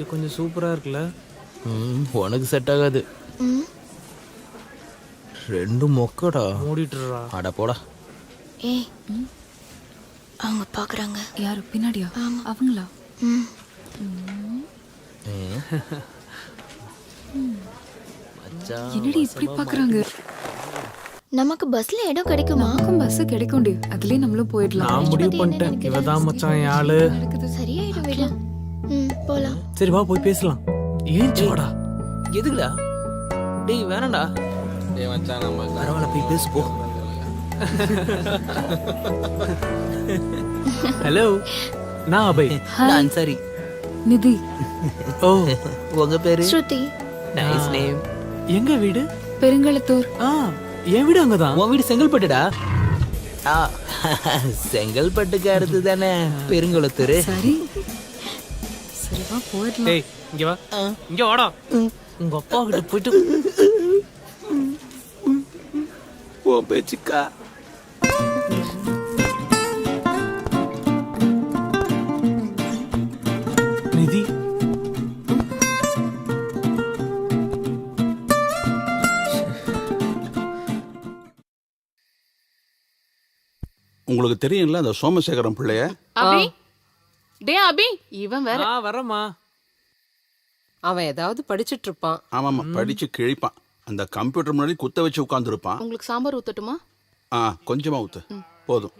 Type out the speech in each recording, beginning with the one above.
இது கொஞ்சம் சூப்பரா இருக்குல்ல? ம், உனக்கு செட் ஆகாது. ரெண்டு மொக்கடா. மூடிட்டுறா. அட போடா. ஏய் அவங்க பார்க்குறாங்க யாரு பின்னாடியா? அவங்களா? என்னடி இப்படி பாக்குறாங்க? நமக்கு பஸ்ல இடம் கிடைக்குமா? நமக்கும் பஸ் கிடைக்கும்டி. அதுலயே நம்மளும் போயிடலாம். நான் முடிவு பண்ணிட்டேன். இவ தான் மச்சான் ஆளு. சரியாயிடும் சரி வா போய் பேசலாம். ஏன் சோடா எதுக்குடா? டேய் வேணாம்டா. டேய் மச்சான் நம்ம பரவாயில்ல போய் பேசு போ ஹலோ. நான் அபய். நான் சரி. நிதி. ஓ. உங்க பேரு? ஸ்ருதி. நைஸ் நேம் எங்க வீடு? பெருங்களத்தூர் ஆ என் வீடு அங்கதான். உன் வீடு செங்கல்பட்டுடா? ஆ செங்கல்பட்டுக்கு அடுத்து தானே பெருங்குளத்தூர் சரி. சரி வா போயிடலாம். டேய் இங்க வா. இங்க வாடா. உங்க அப்பா கிட்ட போயிட்டு உன் பேச்சுக்கா. நிதி. உங்களுக்கு தெரியும்ல அந்த சோமசேகரம் பிள்ளைய? டே அபி இவன் வேற. ஆ வரமா அவன் ஏதாவது படிச்சிட்டு இருப்பான். ஆமாம்மா படிச்சு கிழிப்பான். அந்த கம்ப்யூட்டர் முன்னாடி குத்த வச்சு உட்காந்துருப்பான் உங்களுக்கு சாம்பார் ஊத்தட்டுமா? ஆ கொஞ்சமா ஊத்து. போதும்.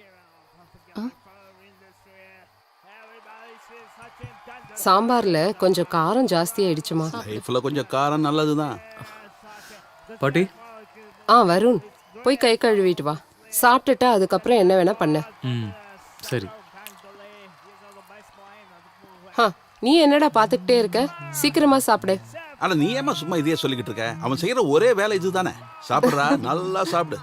சாம்பார்ல கொஞ்சம் காரம் ஜாஸ்தி ஆயிடுச்சுமா? லைஃப்ல கொஞ்சம் காரம் நல்லதுதான். பாட்டி? ஆ வருண் போய் கை கழுவிட்டு வா. சாப்பிட்டுட்டு அதுக்கப்புறம் என்ன வேணா பண்ண. ம் சரி. நீ என்னடா பாத்துக்கிட்டே இருக்க? சீக்கிரமா சாப்பிடு. ஆனா நீ ஏமா சும்மா இதையே சொல்லிக்கிட்டு இருக்க? அவன் செய்யற ஒரே வேலை இதுதானே? சாப்பிடுறா நல்லா சாப்பிடு.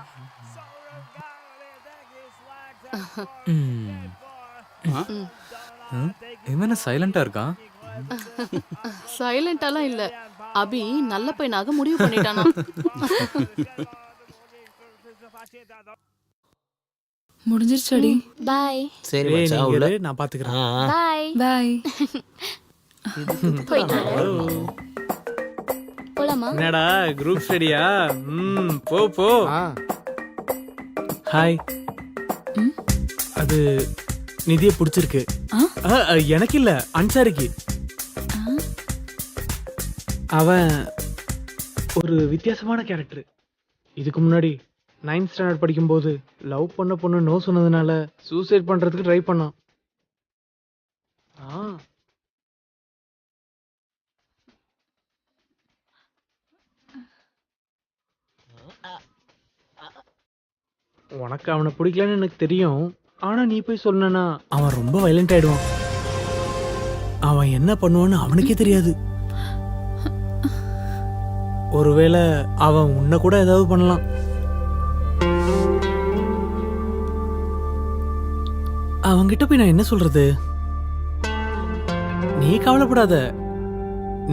இவன் சைலண்டா இருக்கான் சைலண்டாலாம் இல்ல. அபி நல்ல பையனாக முடிவு பண்ணிட்டானா. முடிஞ்சிருச்சடி. பாய் சரி மச்சான் உள்ள. நான் பாத்துக்கிறேன். பாய் பாய் போயிட்டு. போலாமா? என்னடா குரூப் ஸ்டடியா ம் போ போ. ஹாய்? அது நிதியை பிடிச்சிருக்கு. எனக்கு இல்ல அன்சாரிக்கு. அவன் ஒரு வித்தியாசமான கேரக்டர் இதுக்கு முன்னாடி நைன்த் ஸ்டாண்டர்ட் படிக்கும்போது லவ் பண்ண பொண்ணு நோ சொன்னதுனால சூசைட் பண்ணுறதுக்கு ட்ரை பண்ணான். ஆ. உனக்கு அவனை பிடிக்கலன்னு எனக்கு தெரியும். ஆனால் நீ போய் சொன்னா அவன் ரொம்ப வைலண்ட் ஆயிடுவான். அவன் என்ன பண்ணுவான்னு அவனுக்கே தெரியாது. ஒருவேளை அவன் உன்னை கூட ஏதாவது பண்ணலாம். அவன்கிட்ட போய் நான் என்ன சொல்றது? நீ கவலைப்படாத.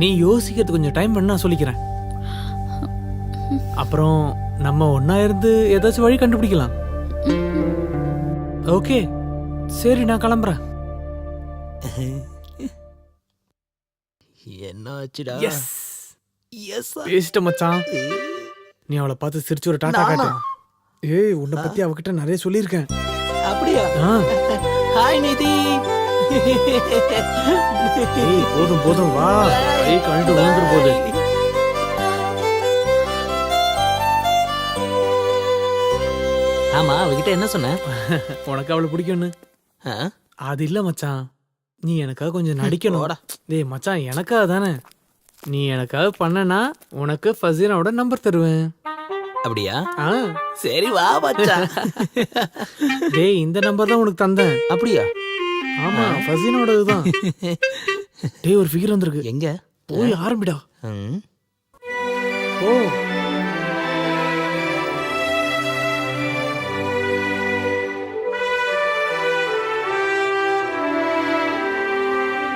நீ யோசிக்கிறது கொஞ்சம் டைம் பண்ண நான் சொல்லிக்கிறேன். அப்புறம் நம்ம ஒண்ணா இருந்து ஏதாச்சும் வழி கண்டுபிடிக்கலாம். ஓகே. சரி நான் கிளம்புறேன். என்ன ஆச்சுடா எஸ் எஸ் பேசிட்ட மச்சான். நீ அவளை பார்த்து சிரிச்சு ஒரு டாட்டா காட்டு. ஏய் உன்னை பத்தி அவகிட்ட நிறைய சொல்லியிருக்கேன். அப்படியா? ஹாய் நிதி போதும் போதும் வா. கை கழண்டு விழுந்துரு போகுது ஆமா அவகிட்ட என்ன சொன்ன? உனக்கு அவளை பிடிக்கும்னு ஆ? அது இல்ல மச்சான். நீ எனக்காக கொஞ்சம் நடிக்கணும். டேய் மச்சான் எனக்காக தானே. நீ எனக்காக பண்ணனா உனக்கு ஃபசீனாவோட நம்பர் தருவேன். அப்படியா? ஆ. சரி வா மச்சான். டேய் இந்த நம்பர் தான் உனக்கு தந்தேன். அப்படியா? ஆமா ஃபசீனோடது தான் டேய் ஒரு ஃபிகர் வந்திருக்கு. எங்க? போய் ஆரம்பிடா. ஓ.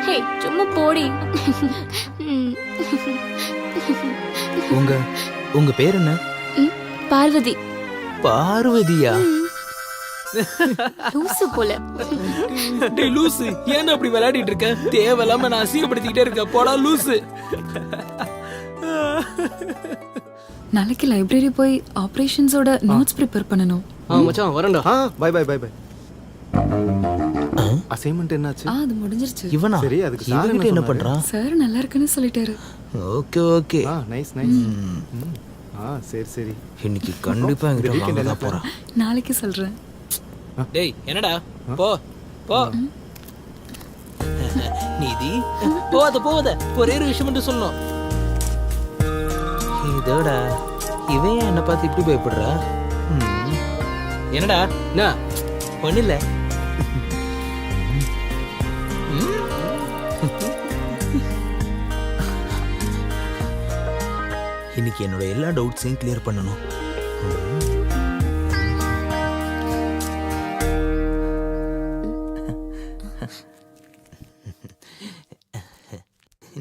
ஹே சும்மா போடி. உங்க உங்க பேர் என்ன? பார்வதி. பார்வதியா? லூசு போல. டேய் லூசு ஏன் அப்படி விளையாடிட்டு இருக்க? தேவையில்லாம நான் அசிங்கப்படுத்திக்கிட்டே இருக்க. போடா லூசு. நாளைக்கு லைப்ரரி போய் ஆபரேஷன்ஸோட நோட்ஸ் ப்ரிப்பேர் பண்ணணும். ஆ மச்சான் வரேன்டா. ஆ bye bye bye bye assignment என்னாச்சு? ஆ அது முடிஞ்சிருச்சு. இவனா? சரி, அதுக்கு சார் என்ன? பண்றான் சார் நல்லா இருக்குன்னு சொல்லிட்டாரு. Okay okay. ஆ நைஸ் நைஸ். ஆ சரி சரி. இன்னைக்கு கண்டிப்பா வாங்க என்ன தான் போறான். நாளைக்கு சொல்றேன். டேய் என்னடா? போ போ. நீதி. போத போத ஒரே ஒரு விஷயம் மட்டும் சொல்லணும். இதோட இவன் ஏன் என்ன பார்த்து இப்படி பயப்படுறா. என்னடா? என்ன? ஒண்ணு இல்ல. இன்னைக்கு என்னோட எல்லா டவுட்ஸையும் கிளியர் பண்ணணும்.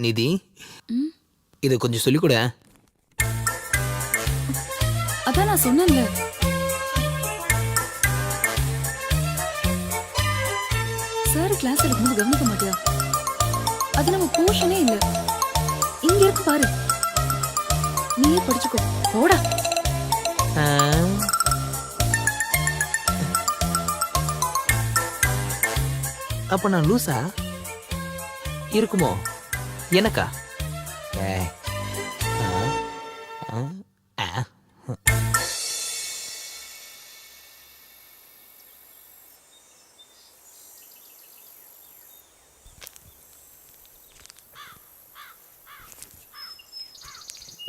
நிதி இதை கொஞ்சம் சொல்லிக் கொடு. அதான் நான் சொன்னேன்ல. சார் கிளாஸ் எடுக்கும்போது கவனிக்க மாட்டியா? அது நம்ம போர்ஷனே இல்லை. இங்க இருக்கு பாரு. நீயே படிச்சுக்கோ. போடா. அப்ப நான் லூசா? இருக்குமோ? எனக்கா? ஏ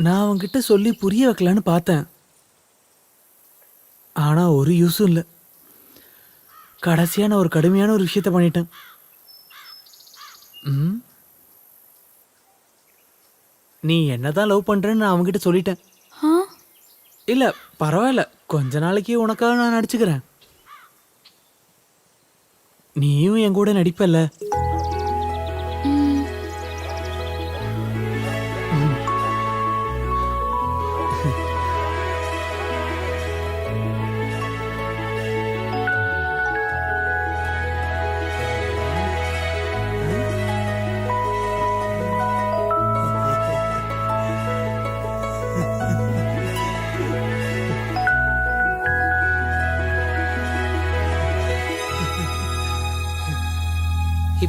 நான் அவன்கிட்ட சொல்லி புரிய வைக்கலான்னு பார்த்தேன். ஆனா ஒரு யூஸும் இல்லை. கடைசியா நான் ஒரு கடுமையான ஒரு விஷயத்த பண்ணிட்டேன். ம்? நீ என்னதான் லவ் பண்றேன்னு நான் அவன்கிட்ட சொல்லிட்டேன். இல்ல பரவாயில்ல. கொஞ்ச நாளைக்கு உனக்காக நான் நடிச்சுக்கிறேன். நீயும் என் கூட நடிப்பல்ல.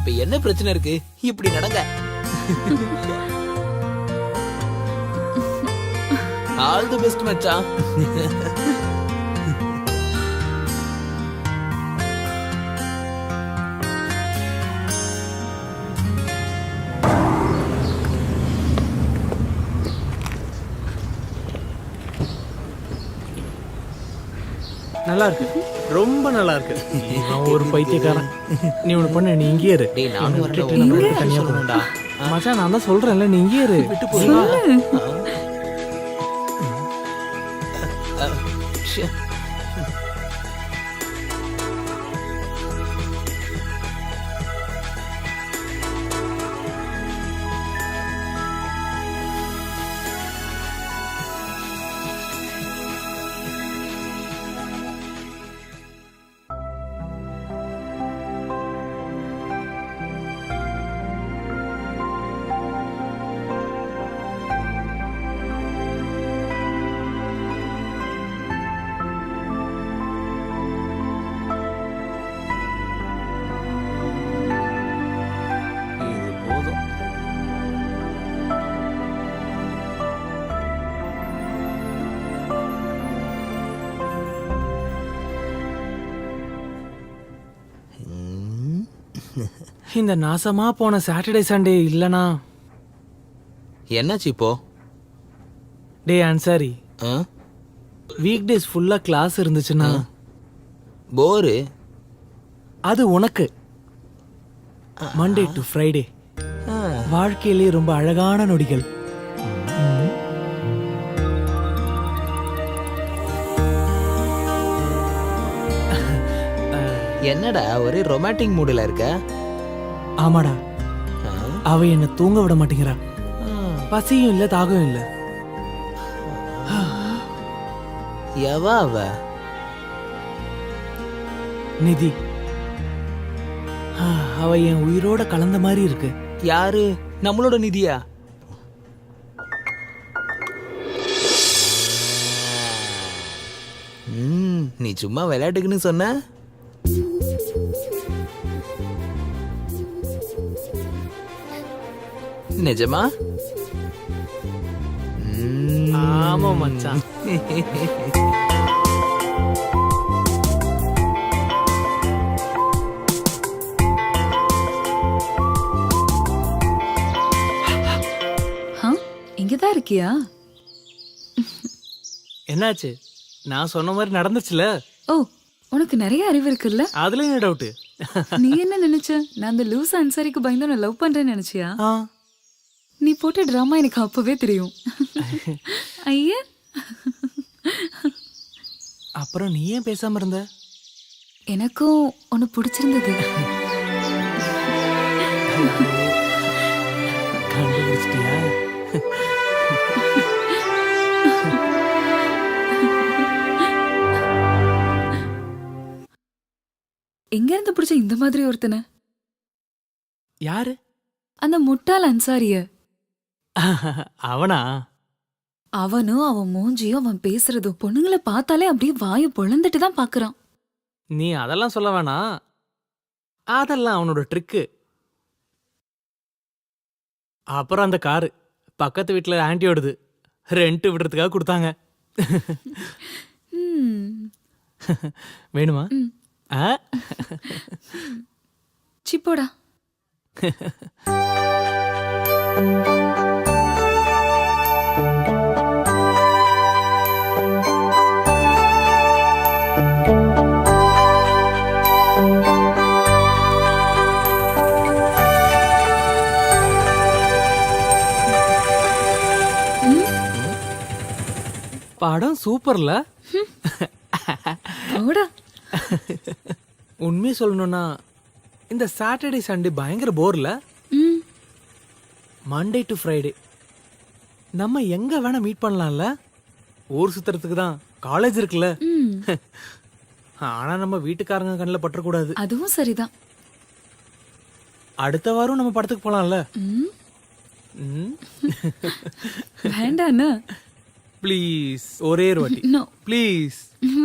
இப்ப என்ன பிரச்சனை இருக்கு? இப்படி நடங்க. ஆல் தி பெஸ்ட் மச்சான். நல்லா இருக்கு. ரொம்ப நல்லா இருக்கு இவன் ஒரு பைத்தியக்காரன். நீ ஒண்ணு பண்ணு நீ இங்கே இரு. டேய் நானும் தனியா சொல்லணும்டா. போகணும். மச்சான் நான் தான் சொல்றேன்ல நீ இங்கே இரு. விட்டு போறீங்களா இந்த நாசமா போன சாட்டர்டே சண்டே இல்லனா? என்னாச்சு இப்போ? டே அன்சாரி ஆ? வீக் டேஸ் ஃபுல்லா கிளாஸ் இருந்துச்சுன்னா போரு? அது உனக்கு. மண்டே டு ஃப்ரைடே ஆ. வாழ்க்கையிலே ரொம்ப அழகான நொடிகள். என்னடா ஒரே ரொமான்டிக் மூடுல இருக்க? ஆமாடா? அவ என்ன தூங்க விட மாட்டேங்கிறா. பசியும் இல்ல தாகம் இல்ல. எவ அவ? நிதி. அவ என் உயிரோட கலந்த மாதிரி இருக்கு. யாரு? நம்மளோட நிதியா? நீ சும்மா விளையாட்டுக்குன்னு சொன்ன? நிஜமா? ஆமா மச்சான். இங்கதான் இருக்கியா? என்னாச்சு? நான் சொன்ன மாதிரி நடந்துச்சுல ஓ உனக்கு நிறைய அறிவு இருக்குல்ல? அதுல என்ன டவுட்டு நீ என்ன நினைச்ச? நான் அந்த லூஸ் அன்சாரிக்கு பயந்து நான் லவ் பண்றேன்னு நினைச்சியா? நீ போட்ட டிராமா எனக்கு அப்பவே தெரியும். ஐயா? அப்புறம் நீ ஏன் பேசாம இருந்த? எனக்கும் உன்னை பிடிச்சிருந்தது. கண்டுபிடிச்சிட்டியா? எங்க இருந்து பிடிச்ச இந்த மாதிரி ஒருத்தனை? யாரு? அந்த முட்டாள் அன்சாரிய. அவனா? அவனும் அவன் மூஞ்சியும் அவன் பேசுறதும் பொண்ணுங்களை பார்த்தாலே அப்படியே வாயை பொழந்துட்டு தான் பாக்குறான் நீ அதெல்லாம் சொல்ல வேணாம் அதெல்லாம் அவனோட ட்ரிக்கு. அப்புறம் அந்த காரு. பக்கத்து வீட்டில் ஆன்ட்டியோடது ரெண்ட் விடுறதுக்காக கொடுத்தாங்க. ம். வேணுமா? ம். சிப்போடா. படம் சூப்பர்ல. போடா. உண்மையை சொல்லணும்னா இந்த சாட்டர்டே சண்டே பயங்கர போர்ல ம். மண்டே டு ஃப்ரைடே நம்ம எங்க வேணா மீட் பண்ணலாம்ல? ஊர் சுத்துறதுக்கு தான் காலேஜ் இருக்குல்ல. ஆனா நம்ம வீட்டுக்காரங்க கண்ணில் பற்றக்கூடாது அதுவும் சரிதான். அடுத்த வாரம் நம்ம படத்துக்கு போலாம்ல? வேண்டாண்ணா. ப்ளீஸ் ஒரே ஒரு வாட்டி. ப்ளீஸ்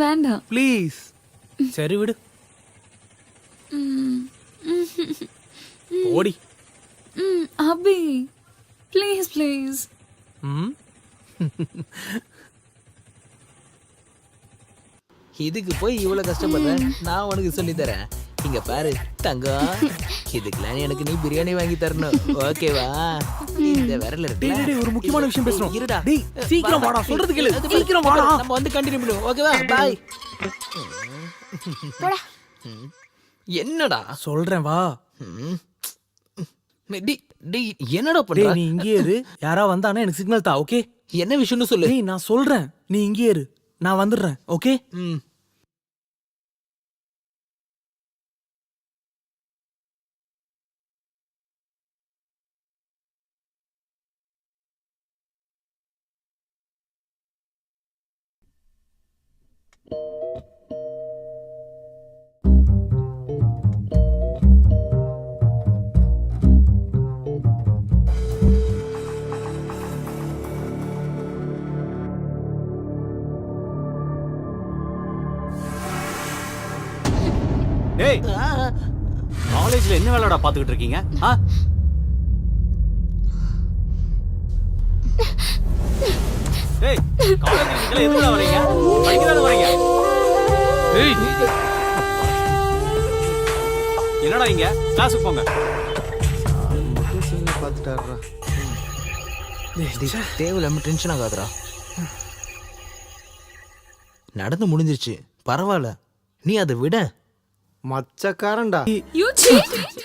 வேண்டாம். ப்ளீஸ் சரி விடு. ஓடி. அபி ப்ளீஸ் ப்ளீஸ் இதுக்கு போய் இவ்வளவு கஷ்டப்படுற? நான் உனக்கு சொல்லி தரேன். இங்க பாரு தங்கம் இதுக்கெல்லாம் எனக்கு நீ பிரியாணி வாங்கி தரணும். ஓகேவா? இந்த விரல இருக்கு ஒரு முக்கியமான விஷயம் பேசணும். இருடா. டேய், சீக்கிரம் வாடா, சொல்றது கேளு. சீக்கிரம் வாடா. நம்ம வந்து கண்டினியூ பண்ணுவோம் ஓகேவா? பாய். என்னடா? சொல்றேன் வா. டேய், டேய், என்னடா பண்ற? நீ இங்கே இரு. யாரா வந்தானா எனக்கு சிக்னல் தா ஓகே என்ன விஷயம்னு சொல்லு. நான் சொல்றேன். நீ இங்கே இரு. நான் வந்துடுறேன் ஓகே ம். என்ன வேலைடா பாத்துக்கிட்டு இருக்கீங்க? ஆ? டேய் காலேஜ்ல நீங்க எதுக்குடா வரீங்க படிக்க தானே வரீங்க டேய் என்னடா இங்க? கிளாஸுக்கு போங்க. மட்டும் சீனை தேவையில்லாம டென்ஷன் ஆகாதடா. நடந்து முடிஞ்சிருச்சு. பரவாயில்ல. நீ அதை விட. மச்சக்காரன்டா. You cheap.